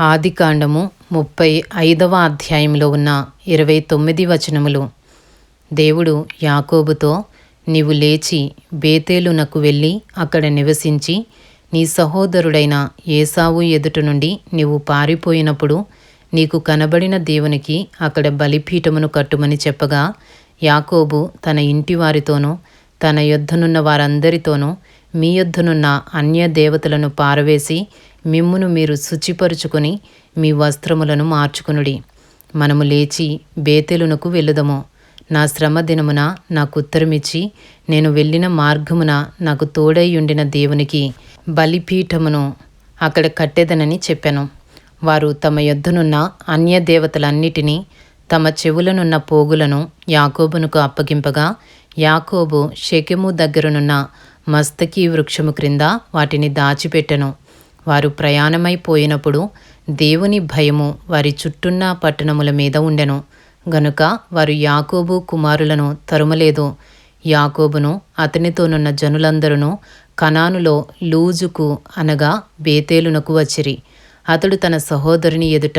ఆదికాండము ముప్పై ఐదవ అధ్యాయంలో ఉన్న ఇరవై తొమ్మిది వచనములు. దేవుడు యాకోబుతో నీవు లేచి బేతేలునకు వెళ్ళి అక్కడ నివసించి నీ సహోదరుడైన ఏసావు ఎదుట నుండి నీవు పారిపోయినప్పుడు నీకు కనబడిన దేవునికి అక్కడ బలిపీఠమును కట్టుమని చెప్పగా యాకోబు తన ఇంటి వారితోనూ తన యొద్దనున్న వారందరితోనూ మీ యొద్దనున్న అన్య దేవతలను పారవేసి మిమ్మును మీరు శుచిపరుచుకొని మీ వస్త్రములను మార్చుకునుడి. మనము లేచి బేతెలునకు వెళ్ళుదము. నా శ్రమ దినమున నాకు ఉత్తరమిచ్చి నేను వెళ్ళిన మార్గమున నాకు తోడై ఉండిన దేవునికి బలిపీఠమును అక్కడ కట్టెదనని చెప్పాను. వారు తమ యొద్దనున్న అన్య దేవతలన్నిటినీ తమ చెవులనున్న పోగులను యాకోబునకు అప్పగింపగా యాకోబు షెకెము దగ్గరనున్న మస్తకి వృక్షము క్రింద వాటిని దాచిపెట్టెను. వారు ప్రయాణమైపోయినప్పుడు దేవుని భయము వారి చుట్టున్న పట్టణముల మీద ఉండెను. గనుక వారు యాకోబు కుమారులను తరుమలేదు. యాకోబును అతనితోనున్న జనులందరూ కనానులో లూజుకు అనగా బేతేలునకు వచ్చిరి. అతడు తన సహోదరుని ఎదుట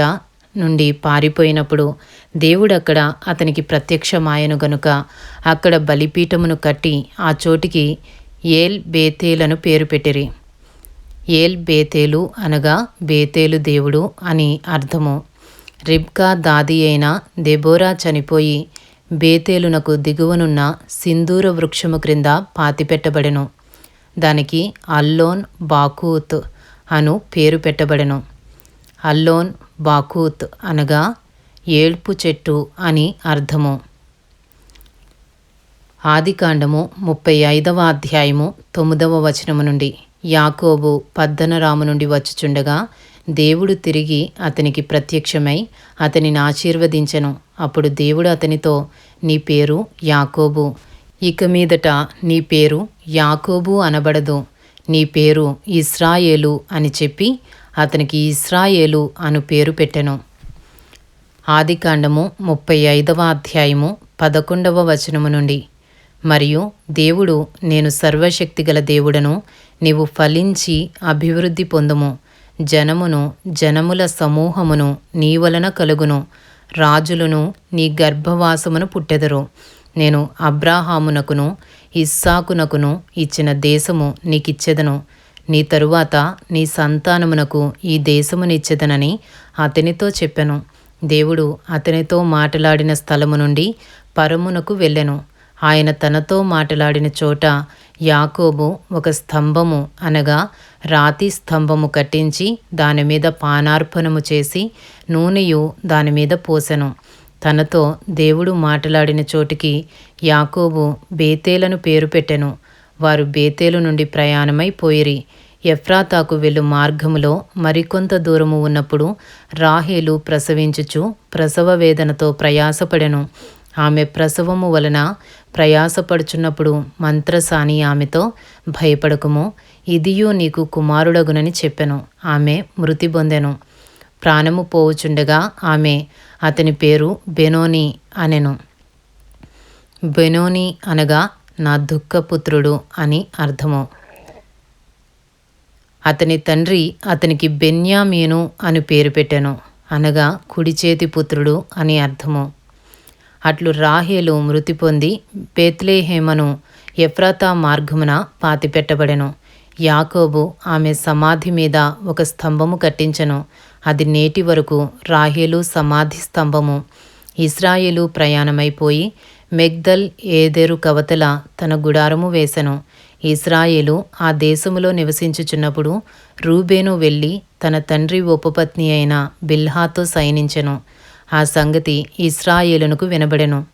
నుండి పారిపోయినప్పుడు దేవుడక్కడ అతనికి ప్రత్యక్షమాయను గనుక అక్కడ బలిపీఠమును కట్టి ఆ చోటికి ఏల్ బేతేలను పేరు పెట్టిరి. ఏల్ బేతేలు అనగా బేతేలు దేవుడు అని అర్థము. రిబ్కా దాది అయిన దెబోరా చనిపోయి బేతేలునకు దిగువనున్న సింధూర వృక్షము క్రింద పాతిపెట్టబడెను. దానికి అల్లోన్ బాకూత్ అను పేరు పెట్టబడెను. అల్లోన్ బాకూత్ అనగా ఏల్పు చెట్టు అని అర్థము. ఆదికాండము ముప్పై ఐదవ అధ్యాయము తొమ్మిదవ వచనము నుండి. యాకోబు పద్దనరాము నుండి వచ్చుచుండగా దేవుడు తిరిగి అతనికి ప్రత్యక్షమై అతనిని ఆశీర్వదించెను. అప్పుడు దేవుడు అతనితో నీ పేరు యాకోబు. ఇక మీదట నీ పేరు యాకోబు అనబడదు. నీ పేరు ఇస్రాయేలు అని చెప్పి అతనికి ఇస్రాయేలు అను పేరు పెట్టెను. ఆదికాండము ముప్పై ఐదవ అధ్యాయము పదకొండవ వచనము నుండి. మరియు దేవుడు నేను సర్వశక్తిగల దేవుడను నీవు ఫలించి అభివృద్ధి పొందుము. జనమును జనముల సమూహమును నీ వలన కలుగును. రాజులను నీ గర్భవాసమును పుట్టెదరు. నేను అబ్రాహామునకును ఇస్సాకునకును ఇచ్చిన దేశము నీకిచ్చెదను. నీ తరువాత నీ సంతానమునకు ఈ దేశమునిచ్చెదనని అతనితో చెప్పెను. దేవుడు అతనితో మాట్లాడిన స్థలము నుండి పరమునకు వెళ్ళెను. ఆయన తనతో మాట్లాడిన చోట యాకోబు ఒక స్తంభము అనగా రాతి స్తంభము కట్టించి దాని మీద పానార్పణము చేసి నూనెయు దాని మీద పోసెను. తనతో దేవుడు మాట్లాడిన చోటికి యాకోబు బేతేలను పేరు పెట్టెను. వారు బేతేలు నుండి ప్రయాణమై పోయిరి. ఎఫ్రాతాకు వెళ్ళు మార్గములో మరికొంత దూరము ఉన్నప్పుడు రాహేలు ప్రసవించుచు ప్రసవ వేదనతో ప్రయాసపడెను. ఆమె ప్రసవము వలన ప్రయాసపడుచున్నప్పుడు మంత్రసాని ఆమెతో భయపడకుము ఇదియు నీకు కుమారుడగునని చెప్పెను ఆమె మృతి పొందెను. ప్రాణము పోవుచుండగా ఆమె అతని పేరు బెనోని అనెను. బెనోని అనగా నా దుఃఖపుత్రుడు అని అర్థము. అతని తండ్రి అతనికి బెన్యామీను అని పేరు పెట్టెను అనగా కుడి చేతి పుత్రుడు అని అర్థము. అట్లు రాహేలు మృతి పొంది బేత్లేహేమను ఎఫ్రాతా మార్గమున పాతిపెట్టబడెను. యాకోబు ఆమె సమాధి మీద ఒక స్తంభము కట్టించెను. అది నేటి వరకు రాహేలు సమాధి స్తంభము. ఇస్రాయేలు ప్రయాణమైపోయి మెగ్దల్ ఏదెరు కవతల తన గుడారము వేసెను. ఇస్రాయేలు ఆ దేశములో నివసించుచున్నప్పుడు రూబేను వెళ్ళి తన తండ్రి ఉపపత్ని అయిన బిల్హాతో సైనించెను. ఆ సంగతి ఇస్రాయేలునకు వినబడెను.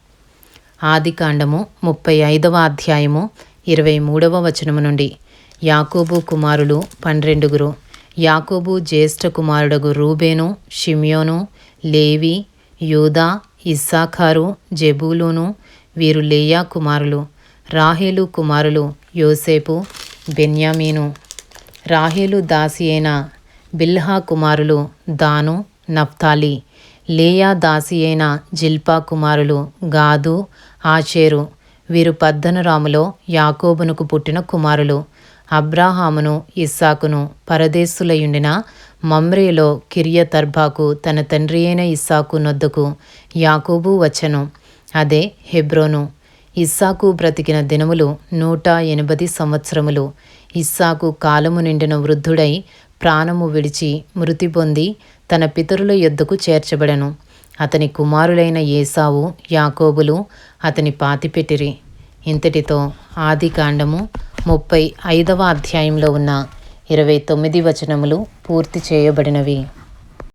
ఆదికాండము ముప్పై ఐదవ అధ్యాయము ఇరవై మూడవ వచనము నుండి. యాకోబు కుమారులు పన్నెండుగురు. యాకోబు జ్యేష్ఠ కుమారుడగు రూబేను షిమ్యోను లేవి యూదా ఇస్సాఖారు జెబూలును వీరు లేయా కుమారులు. రాహేలు కుమారులు యోసేపు బెన్యామీను. రాహేలు దాసి అయిన బిల్హా కుమారులు దాను నఫ్తాలి. లేయా దాసి అయిన జిల్పా కుమారులు గాదు ఆషేరు వీరు పద్దనరాములో యాకోబునకు పుట్టిన కుమారులు అబ్రాహామును ఇస్సాకును పరదేశులయుండిన మమ్రేలో కిరియతర్బాకు తన తండ్రి అయిన ఇస్సాకు నొద్దకు యాకోబు వచ్చెను. అదే హెబ్రోను. ఇస్సాకు బ్రతికిన దినములు నూట ఎనిమిది సంవత్సరములు. ఇస్సాకు కాలము నిండిన వృద్ధుడై ప్రాణము విడిచి మృతి పొంది తన పితరుల యొద్దకు చేర్చబడెను. అతని కుమారులైన ఏసావు యాకోబులు అతని పాతిపెట్టిరి. ఇంతటితో ఆది కాండము ముప్పై ఐదవ అధ్యాయంలో ఉన్న ఇరవై తొమ్మిది వచనములు పూర్తి చేయబడినవి.